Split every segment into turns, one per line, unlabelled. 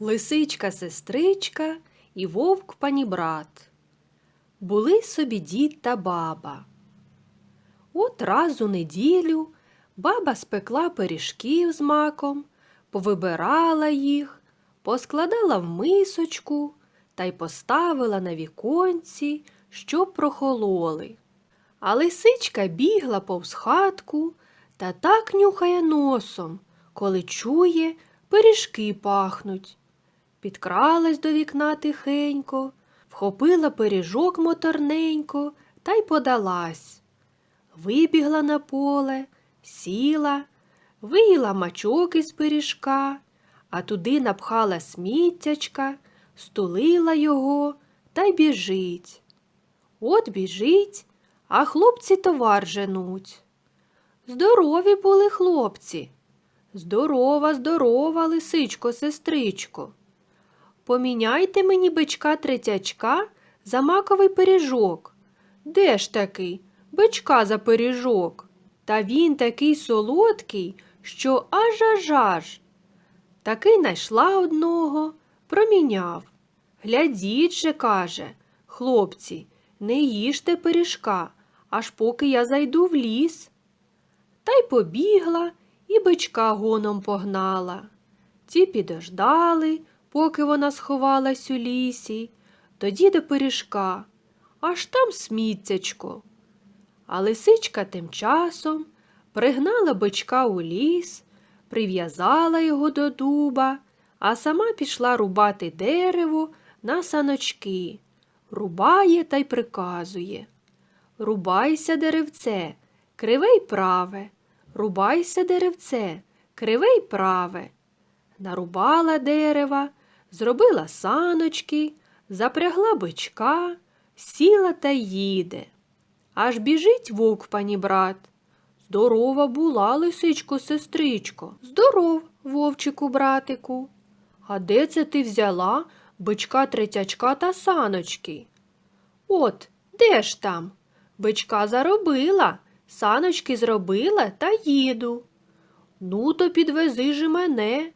Лисичка сестричка і вовк панібрат. Були собі дід та баба. От раз у неділю баба спекла пиріжків з маком, повибирала їх, поскладала в мисочку та й поставила на віконці, щоб прохололи. А лисичка бігла повз хатку та так нюхає носом, коли чує, пиріжки пахнуть. Підкралась до вікна тихенько, вхопила пиріжок моторненько та й подалась. Вибігла на поле, сіла, виїла мачок із пиріжка, а туди напхала сміттячка, стулила його та й біжить. От біжить, а хлопці товар женуть. Здорові були хлопці. Здорова, здорова, лисичко, сестричко. Поміняйте мені бичка третячка за маковий пиріжок. Де ж такий? Бичка за пиріжок. Та він такий солодкий, що аж аж аж. Таки найшла одного, проміняв. Глядіть же, каже, хлопці, не їжте пиріжка, аж поки я зайду в ліс. Та й побігла і бичка гоном погнала. Ті підождали, поки вона сховалась у лісі, тоді до пиріжка, аж там сміттячко. А лисичка тим часом пригнала бичка у ліс, прив'язала його до дуба, а сама пішла рубати дерево на саночки, рубає та й приказує. Рубайся, деревце, криве й праве, рубайся, деревце, криве й праве. Нарубала дерева, зробила саночки, запрягла бичка, сіла та їде. Аж біжить вовк пані брат. Здорова була, лисичко, сестричко. Здоров, вовчику, братику. А де це ти взяла бичка третячка та саночки? От, де ж там? Бичка заробила, саночки зробила та їду. Ну, то підвези ж мене.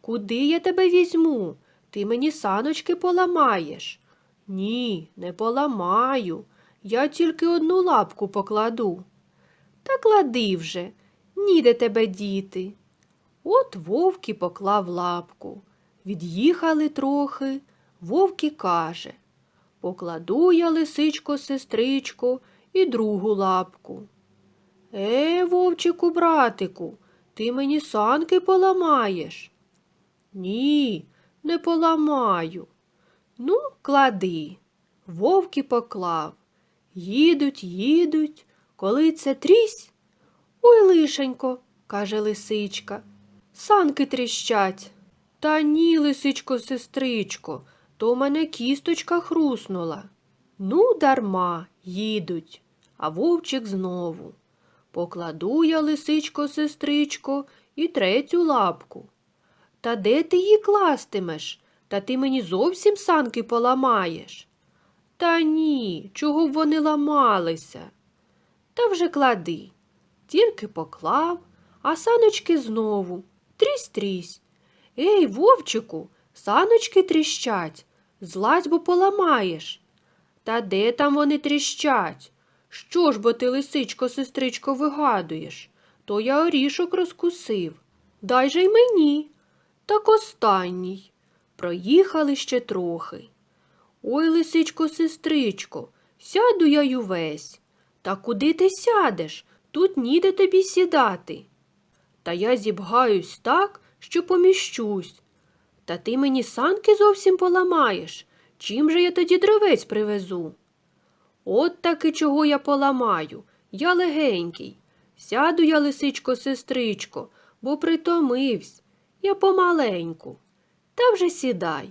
Куди я тебе візьму? Ти мені саночки поламаєш. Ні, не поламаю. Я тільки одну лапку покладу. Та клади вже, ніде тебе діти. От вовки поклав лапку. Від'їхали трохи. Вовки каже Покладу я, лисичко, сестричко, і другу лапку. Е, вовчику, братику, ти мені санки поламаєш. Ні, не поламаю. Ну, клади. Вовки поклав. Їдуть, їдуть, коли це трісь. Ой, лишенько, каже лисичка. Санки тріщать. Та ні, лисичко, сестричко, то в мене кісточка хруснула. Ну, дарма, їдуть, а вовчик знову. Покладу я, лисичко, сестричко, і третю лапку. Та де ти її кластимеш? Та ти мені зовсім санки поламаєш. Та ні, чого б вони ламалися. Та вже клади. Тільки поклав, а саночки знову. Трісь-трісь. Ей, вовчику, саночки тріщать. Злазь, бо поламаєш. Та де там вони тріщать? Що ж бо ти, лисичко, сестричко, вигадуєш? То я орішок розкусив. Дай же й мені. Так останній. Проїхали ще трохи. Ой, лисичко, сестричко, сяду я й увесь. Та куди ти сядеш? Тут ніде тобі сідати. Та я зібгаюсь так, що поміщусь. Та ти мені санки зовсім поламаєш. Чим же я тоді дровець привезу? От таки чого я поламаю. Я легенький. Сяду я, лисичко, сестричко, бо притомивсь. Я помаленьку. Та вже сідай.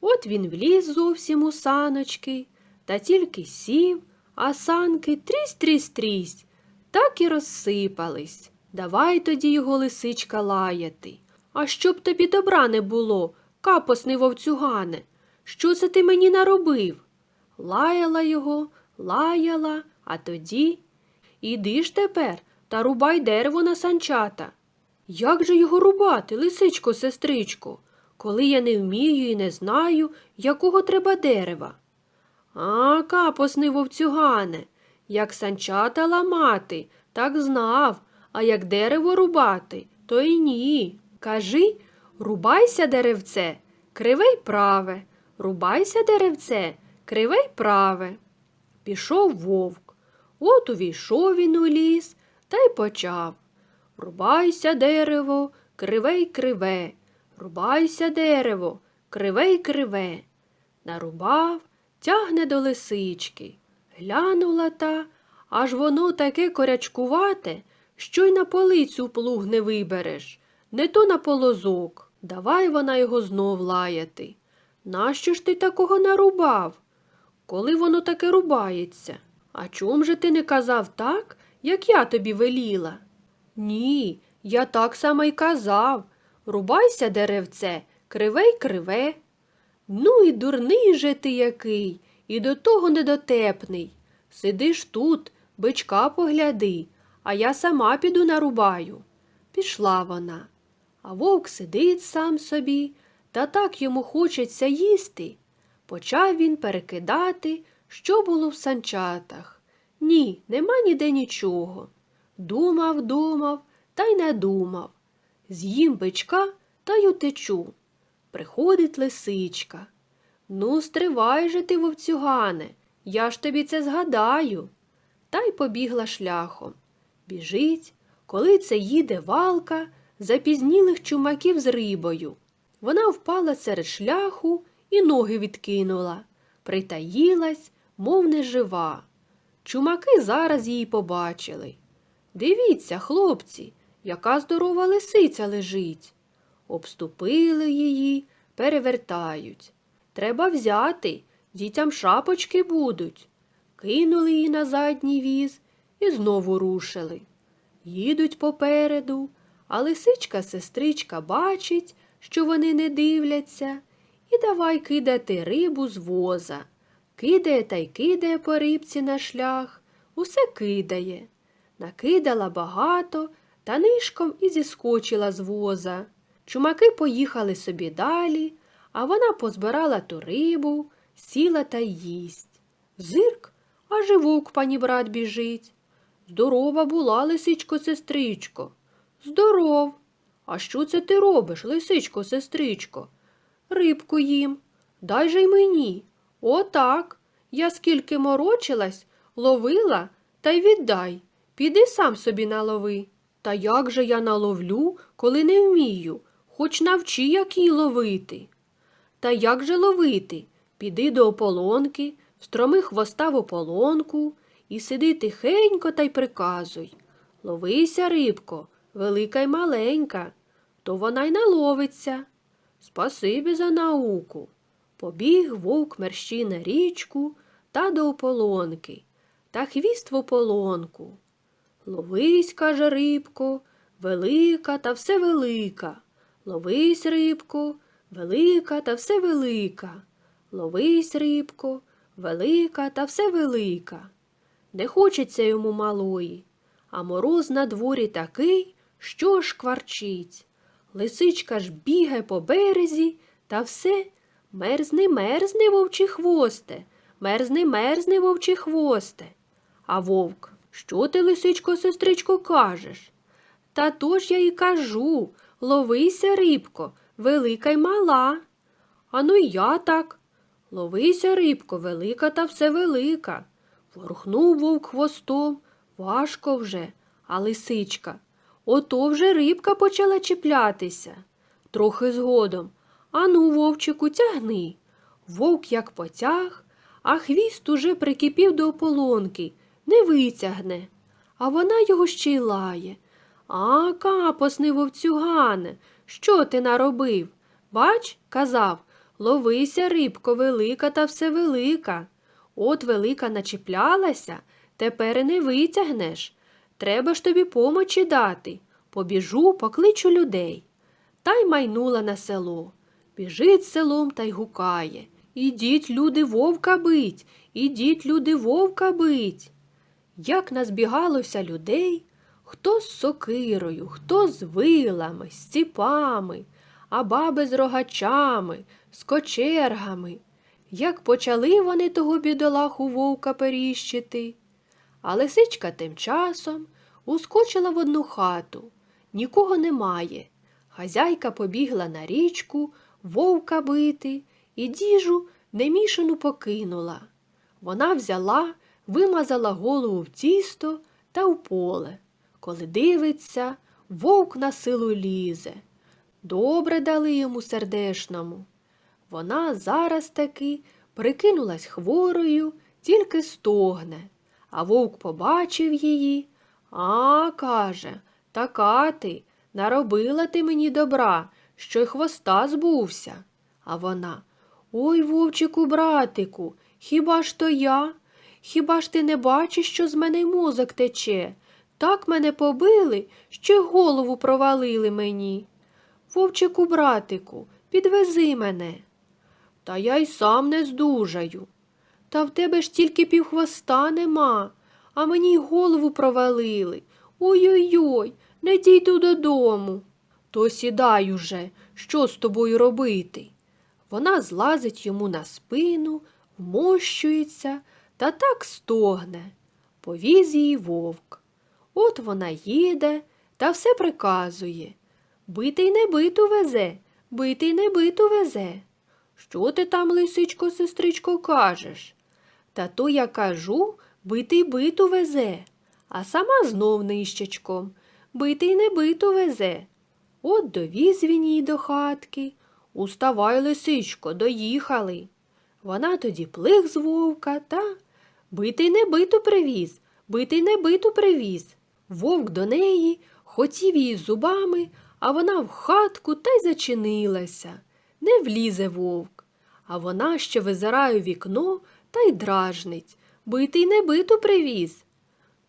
От він вліз зовсім у саночки, та тільки сів, а санки трісь-трісь-трісь, так і розсипались. Давай тоді його лисичка лаяти. А щоб тобі добра не було, капосний вовцюгане, що це ти мені наробив? Лаяла його, лаяла, а тоді іди ж тепер та рубай дерево на санчата. Як же його рубати, лисичко, сестричко? коли я не вмію і не знаю, якого треба дерева. А, капосний вовцюгане, як санчата ламати, так знав, а як дерево рубати, то й ні. Кажи, рубайся, деревце, криве й праве, рубайся, деревце, криве й праве. Пішов вовк. От увійшов він у ліс та й почав. Рубайся, дерево, криве й криве, рубайся, дерево, криве й криве. Нарубав, тягне до лисички. Глянула та, аж воно таке корячкувате, що й на полицю плуг не вибереш, не то на полозок. Давай вона його знов лаяти. Нащо ж ти такого нарубав? Коли воно таке рубається? А чом же ти не казав так, як я тобі веліла? Ні, я так само й казав. Рубайся, деревце, криве й криве. Ну і дурний же ти який, і до того недотепний. Сидиш тут, бичка погляди, а я сама піду нарубаю. Пішла вона. А вовк сидить сам собі, та так йому хочеться їсти. Почав він перекидати, що було в санчатах. Ні, нема ніде нічого. Думав, думав, та й не думав. З'їм бичка та й утечу. Приходить лисичка. Ну, стривай же ти, вовцюгане, я ж тобі це згадаю. Та й побігла шляхом. Біжить, коли це їде валка запізнілих чумаків з рибою. Вона впала серед шляху і ноги відкинула, притаїлась, мов нежива. Чумаки зараз її побачили. Дивіться, хлопці, яка здорова лисиця лежить. Обступили її, перевертають. Треба взяти, дітям шапочки будуть. Кинули її на задній віз і знову рушили. Їдуть попереду, а лисичка сестричка бачить, що вони не дивляться, і давай кидати рибу з воза. Кидає та й кидає по рибці на шлях, усе кидає. Накидала багато та нишком і зіскочила з воза. Чумаки поїхали собі далі, а вона позбирала ту рибу, сіла та їсть. Зирк, аж і вовк пані брат біжить. Здорова була, лисичко, сестричко. Здоров. А що це ти робиш, лисичко, сестричко? Рибку їм. Дай же й мені. Отак. Я скільки морочилась, ловила та й віддай. Піди сам собі налови. Та як же я наловлю, коли не вмію, хоч навчи, як її ловити. Та як же ловити? Піди до ополонки, встроми хвоста в ополонку і сиди тихенько та й приказуй. Ловися, рибко, велика й маленька, то вона й наловиться. Спасибі за науку. Побіг вовк мерщі на річку та до ополонки, та хвіст в ополонку. Ловись, каже рибко, велика та все велика. Ловись, рибко, велика та все велика. Ловись, рибко, велика та все велика. Не хочеться йому малої, а мороз на дворі такий, що ж кварчить. Лисичка ж бігає по березі та все мерзни, мерзни, вовчі хвосте, мерзни, мерзни, вовчі хвосте. А вовк, що ти, лисичко, сестричко, кажеш? Та то ж я й кажу ловися, рибко, велика й мала. Ану й я так. Ловися, рибко, велика та все велика. Ворухнув вовк хвостом, важко вже, а лисичка. Ото вже рибка почала чіплятися. Трохи згодом. Ану, вовчику, тягни. Вовк як потяг, а хвіст уже прикипів до ополонки, не витягне. А вона його ще й лає. А, капосний вовцюгане, що ти наробив? Бач, казав, ловися, рибко, велика та все велика. От велика начіплялася, тепер не витягнеш. Треба ж тобі помочі дати. Побіжу, покличу людей. Та й майнула на село. Біжить селом та й гукає. Ідіть, люди, вовка бить, ідіть, люди, вовка бить. Як назбігалося людей, хто з сокирою, хто з вилами, з ціпами, а баби з рогачами, з кочергами. Як почали вони того бідолаху вовка періщити. А лисичка тим часом ускочила в одну хату. Нікого немає. Хазяйка побігла на річку, вовка бити і діжу немішану покинула. Вона взяла, вимазала голову в тісто та в поле. Коли дивиться, вовк на силу лізе. Добре дали йому сердешному. Вона зараз таки прикинулась хворою, тільки стогне. А вовк побачив її. А, каже, така ти, наробила ти мені добра, що й хвоста збувся. А вона Ой, вовчику, братику, хіба ж то я? Хіба ж ти не бачиш, що з мене й мозок тече? Так мене побили, що й голову провалили мені. Вовчику, братику, підвези мене. Та я й сам не здужаю. Та в тебе ж тільки півхвоста нема, а мені й голову провалили. Ой-ой-ой, не дійду додому. То сідай уже, що з тобою робити? Вона злазить йому на спину, вмощується та так стогне. Повіз її вовк. От вона їде та все приказує. Битий не биту везе, битий не биту везе. Що ти там, лисичко, сестричко, кажеш? Та то я кажу, битий биту везе, а сама знов нищечком. Битий не биту везе. От довіз він її до хатки. Уставай, лисичко, доїхали. Вона тоді плих з вовка та битий не биту привіз, битий не биту привіз. Вовк до неї хотів її зубами, а вона в хатку та й зачинилася. Не влізе вовк. А вона ще визирає у вікно та й дражнить. Битий не биту привіз.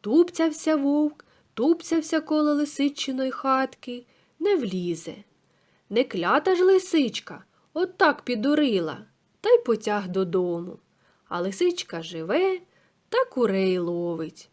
Тупцявся вовк, тупцявся коло лисичиної хатки, не влізе. Не клята ж лисичка, от так підурила, та й потяг додому. А лисичка живе та курей ловить.